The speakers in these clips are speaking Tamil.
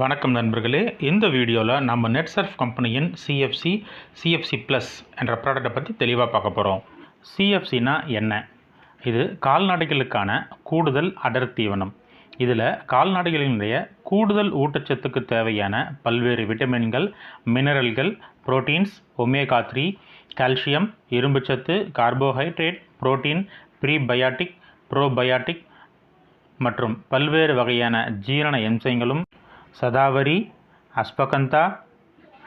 வணக்கம் நண்பர்களே. இந்த வீடியோவில் நம்ம நெட்சர்ஃப் கம்பெனியின் சிஎஃப்சி சிஎஃப்சி ப்ளஸ் என்ற ப்ராடக்ட்டை பற்றி தெளிவாக பார்க்க போகிறோம் சிஎஃப்சினா என்ன? இது கால்நடைகளுக்கான கூடுதல் அடர் தீவனம் இதில் கால்நடைகளினுடைய கூடுதல் ஊட்டச்சத்துக்கு தேவையான பல்வேறு விட்டமின்கள் மினரல்கள் புரோட்டீன்ஸ் ஒமேகா த்ரீ கால்சியம் இரும்புச்சத்து கார்போஹைட்ரேட் புரோட்டீன் ப்ரீபயாட்டிக் ப்ரோபயாட்டிக் மற்றும் பல்வேறு வகையான ஜீரண என்சைம்களும் சதாவரி அஸ்பகந்தா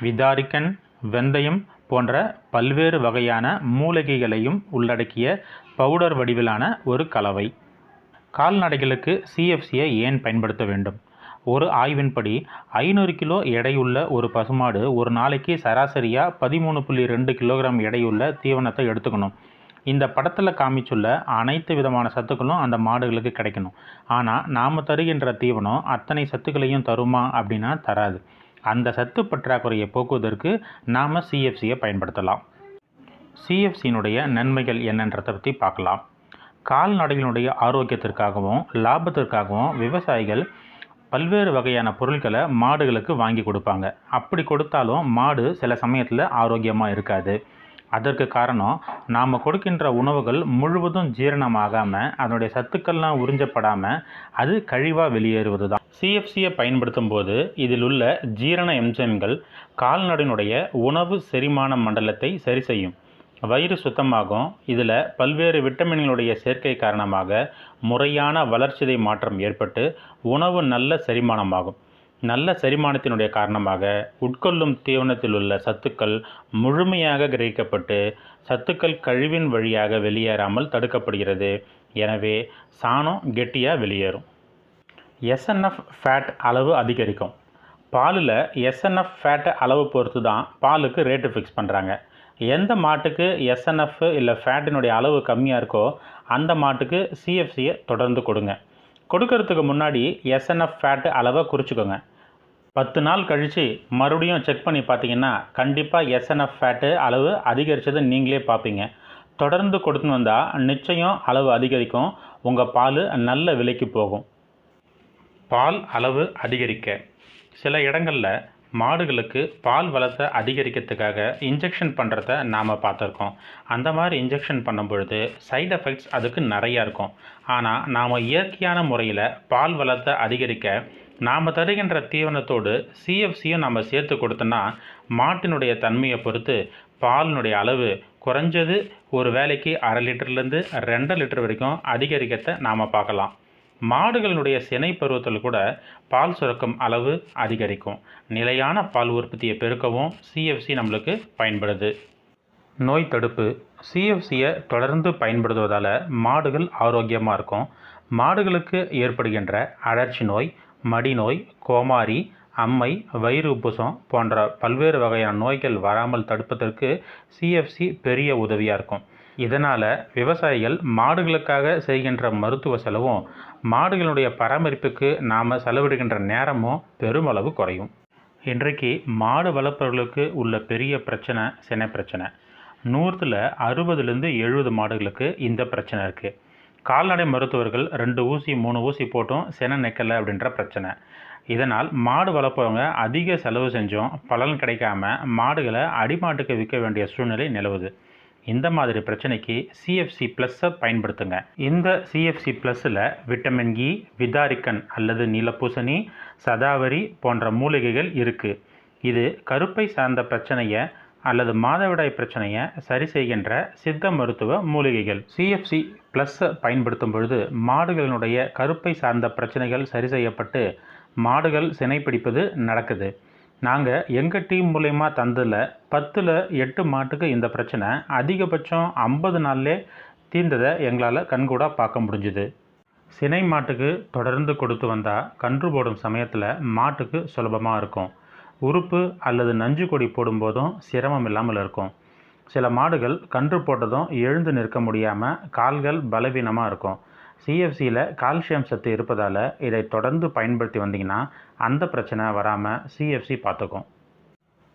விதாரிக்கன் வெந்தயம் போன்ற பல்வேறு வகையான மூலிகைகளையும் உள்ளடக்கிய பவுடர் வடிவிலான ஒரு கலவை. கால்நடைகளுக்கு சிஎஃப்சியை ஏன் பயன்படுத்த வேண்டும்? ஒரு ஆய்வின்படி ஐநூறு கிலோ எடையுள்ள ஒரு பசுமாடு ஒரு நாளைக்கு சராசரியாக பதிமூணு புள்ளி ரெண்டு கிலோகிராம் எடையுள்ள தீவனத்தை எடுத்துக்கணும். இந்த படத்தில் காமிச்சுள்ள அனைத்து விதமான சத்துக்களும் அந்த மாடுகளுக்கு கிடைக்கணும். ஆனால் நாம் தருகின்ற தீவனம் அத்தனை சத்துக்களையும் தருமா அப்படின்னா தராது. அந்த சத்து பற்றாக்குறையை போக்குவதற்கு நாம் சிஎஃப்சியை பயன்படுத்தலாம். சிஎஃப்சியினுடைய நன்மைகள் என்னன்றதை பற்றி பார்க்கலாம். கால்நடைகளுடைய ஆரோக்கியத்திற்காகவும் லாபத்திற்காகவும் விவசாயிகள் பல்வேறு வகையான பொருட்களை மாடுகளுக்கு வாங்கி கொடுப்பாங்க. அப்படி கொடுத்தாலும் மாடு சில சமயத்தில் ஆரோக்கியமாக இருக்காது. அதற்கு காரணம் நாம் கொடுக்கின்ற உணவுகள் முழுவதும் ஜீரணமாகாமல் அதனுடைய சத்துக்கள்லாம் உறிஞ்சப்படாமல் அது கழிவாக வெளியேறுவது தான் சிஎஃப்சியை பயன்படுத்தும் போது இதில் உள்ள ஜீரண எம்சைம்கள் கால்நடையினுடைய உணவு செரிமான மண்டலத்தை சரி செய்யும். வயிறு சுத்தமாகும். இதில் பல்வேறு விட்டமின்களுடைய சேர்க்கை காரணமாக முறையான வளர்ச்சிதை மாற்றம் ஏற்பட்டு உணவு நல்ல செரிமானமாகும். நல்ல செரிமானத்தினுடைய காரணமாக உட்கொள்ளும் தீவனத்தில் உள்ள சத்துக்கள் முழுமையாக கிரகிக்கப்பட்டு சத்துக்கள் கழிவின் வழியாக வெளியேறாமல் தடுக்கப்படுகிறது. எனவே சாணம் கெட்டியாக வெளியேறும். எஸ்என்எஃப் ஃபேட் அளவு அதிகரிக்கும். பாலில் எஸ்என்எஃப் ஃபேட் அளவு பொறுத்து தான் பாலுக்கு ரேட்டு ஃபிக்ஸ் பண்ணுறாங்க எந்த மாட்டுக்கு எஸ்என்எஃப் இல்லை ஃபேட்டினுடைய அளவு கம்மியாக இருக்கோ அந்த மாட்டுக்கு சிஎஃப்சியை தொடர்ந்து கொடுங்க. கொடுக்கறதுக்கு முன்னாடி எஸ்என்எஃப் ஃபேட்டு அளவை குறிச்சிக்கோங்க. பத்து நாள் கழித்து மறுபடியும் செக் பண்ணி பார்த்தீங்கன்னா கண்டிப்பாக எஸ்என்எஃப் ஃபேட்டு அளவு அதிகரித்ததை நீங்களே பார்ப்பீங்க. தொடர்ந்து கொடுத்துன்னு வந்தால் நிச்சயம் அளவு அதிகரிக்கும். உங்கள் பால் நல்ல விலைக்கு போகும். பால் அளவு அதிகரிக்க. சில இடங்களில் மாடுகளுக்கு பால் வளத்தை அதிகரிக்கிறதுக்காக இன்ஜெக்ஷன் பண்ணுறத நாம் பார்த்துருக்கோம். அந்த மாதிரி இன்ஜெக்ஷன் பண்ணும் பொழுது சைடு எஃபெக்ட்ஸ் அதுக்கு நிறையா இருக்கும். ஆனால் நாம் இயற்கையான முறையில் பால் வளத்தை அதிகரிக்க நாம் தருகின்ற தீவனத்தோடு சிஎஃப்சியும் நம்ம சேர்த்து கொடுத்தோன்னா மாட்டினுடைய தன்மையை பொறுத்து பாலினுடைய அளவு குறைஞ்சது ஒரு வேலைக்கு அரை லிட்டர்லேருந்து ரெண்டு லிட்டர் வரைக்கும் அதிகரிக்கத்தை நாம் பார்க்கலாம். மாடுகளினுடைய சினை பருவத்தில் கூட பால் சுரக்கும் அளவு அதிகரிக்கும். நிலையான பால் உற்பத்தியை பெருக்கவும் சிஎஃப்சி நம்மளுக்கு பயன்படுது. நோய் தடுப்பு. சிஎஃப்சியை தொடர்ந்து பயன்படுத்துவதால் மாடுகள் ஆரோக்கியமாக இருக்கும். மாடுகளுக்கு ஏற்படுகின்ற அழற்சி நோய் மடிநோய் கோமாரி அம்மை வயிறு உப்புசம் போன்ற பல்வேறு வகையான நோய்கள் வராமல் தடுப்பதற்கு சிஎஃப்சி பெரிய உதவியாக இருக்கும். இதனால் விவசாயிகள் மாடுகளுக்காக செய்கின்ற மருத்துவ செலவும் மாடுகளுடைய பராமரிப்புக்கு நாம் செலவிடுகின்ற நேரமும் பெருமளவு குறையும். இன்றைக்கு மாடு வளர்ப்பவர்களுக்கு உள்ள பெரிய பிரச்சனை சினை பிரச்சனை. நூறுல அறுபதுலேருந்து எழுபது மாடுகளுக்கு இந்த பிரச்சனை இருக்குது கால்நடை மருத்துவர்கள் ரெண்டு ஊசி மூணு ஊசி போட்டும் சென நிற்கலை அப்படின்ற பிரச்சனை. இதனால் மாடு வளர்ப்பவங்க அதிக செலவு செஞ்சும் பலன் கிடைக்காம மாடுகளை அடிமாட்டுக்கு விற்க வேண்டிய சூழ்நிலை நிலவுது. இந்த மாதிரி பிரச்சனைக்கு சிஎஃப்சி ப்ளஸ்ஸை பயன்படுத்துங்க. இந்த சிஎஃப்சி ப்ளஸ்ஸில் விட்டமின் இ விதாரிக்கன் அல்லது நீலப்பூசணி சதாவரி போன்ற மூலிகைகள் இருக்குது இது கருப்பை சார்ந்த பிரச்சனையை அல்லது மாதவிடாய் பிரச்சனையை சரி செய்கின்ற சித்த மருத்துவ மூலிகைகள். சிஎஃப்சி ப்ளஸ்ஸை பயன்படுத்தும் பொழுது மாடுகளினுடைய கருப்பை சார்ந்த பிரச்சனைகள் சரி செய்யப்பட்டு மாடுகள் சினைப்பிடிப்பது நடக்குது. நாங்கள் எங்கள் டீம் மூலயமா தந்ததில் பத்தில் எட்டு மாட்டுக்கு இந்த பிரச்சனை அதிகபட்சம் ஐம்பது நாள்லே தீர்ந்ததை எங்களால் கண்கூடாக பார்க்க முடிஞ்சுது. சினை மாட்டுக்கு தொடர்ந்து கொடுத்து வந்தால் கன்று போடும் சமயத்தில் மாட்டுக்கு சுலபமாக இருக்கும். உறுப்பு அல்லது நஞ்சு கொடி போடும்போதும் சிரமம் இல்லாமல் இருக்கும். சில மாடுகள் கன்று போட்டதும் எழுந்து நிற்க முடியாமல் கால்கள் பலவீனமாக இருக்கும். சிஎஃப்சியில் கால்சியம் சத்து இருப்பதால் இதை தொடர்ந்து பயன்படுத்தி வந்தீங்கன்னா அந்த பிரச்சனை வராமல் சிஎஃப்சி பார்த்துக்கும்.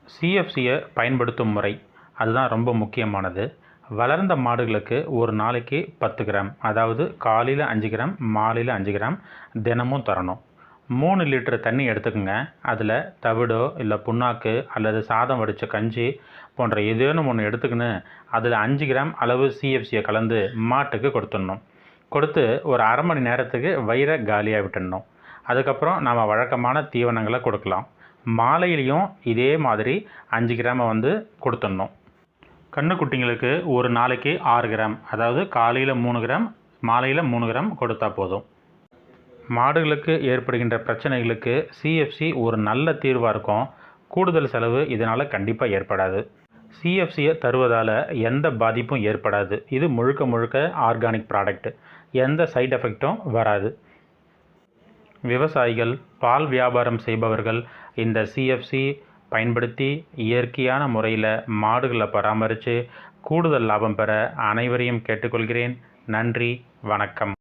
சிஎஃப்சியை பயன்படுத்தும் முறை அதுதான் ரொம்ப முக்கியமானது. வளர்ந்த மாடுகளுக்கு ஒரு நாளைக்கு பத்து கிராம் அதாவது காலையில் அஞ்சு கிராம் மாலையில் அஞ்சு கிராம் தினமும் தரணும். மூணு லிட்டர் தண்ணி எடுத்துக்கோங்க. அதில் தவிடோ இல்லை புண்ணாக்கு அல்லது சாதம் வடித்த கஞ்சி போன்ற ஏதேனும் ஒன்று எடுத்துக்கின்னு அதில் அஞ்சு கிராம் அளவு சிஎஃப்சியை கலந்து மாட்டுக்கு கொடுத்துடணும். கொடுத்து ஒரு அரை மணி நேரத்துக்கு வயிறை காலியாக விட்டுடணும். அதுக்கப்புறம் நாம் வழக்கமான தீவனங்களை கொடுக்கலாம். மாலையிலையும் இதே மாதிரி அஞ்சு கிராமை வந்து கொடுத்துடணும். கன்றுக்குட்டிங்களுக்கு ஒரு நாளைக்கு ஆறு கிராம் அதாவது காலையில் மூணு கிராம் மாலையில் மூணு கிராம் கொடுத்தா போதும். மாடுகளுக்கு ஏற்படுகின்ற பிரச்சனைகளுக்கு சிஎஃப்சி ஒரு நல்ல தீர்வாக இருக்கும். கூடுதல் செலவு இதனால் கண்டிப்பாக ஏற்படாது. சிஎஃப்சியை தருவதால் எந்த பாதிப்பும் ஏற்படாது. இது முழுக்க முழுக்க ஆர்கானிக் ப்ராடக்ட் எந்த சைட் எஃபெக்ட்டும் வராது. விவசாயிகள் பால் வியாபாரம் செய்பவர்கள் இந்த சிஎஃப்சி பயன்படுத்தி இயற்கையான முறையில் மாடுகளை பராமரித்து கூடுதல் லாபம் பெற அனைவரையும் கேட்டுக்கொள்கிறேன். நன்றி வணக்கம்.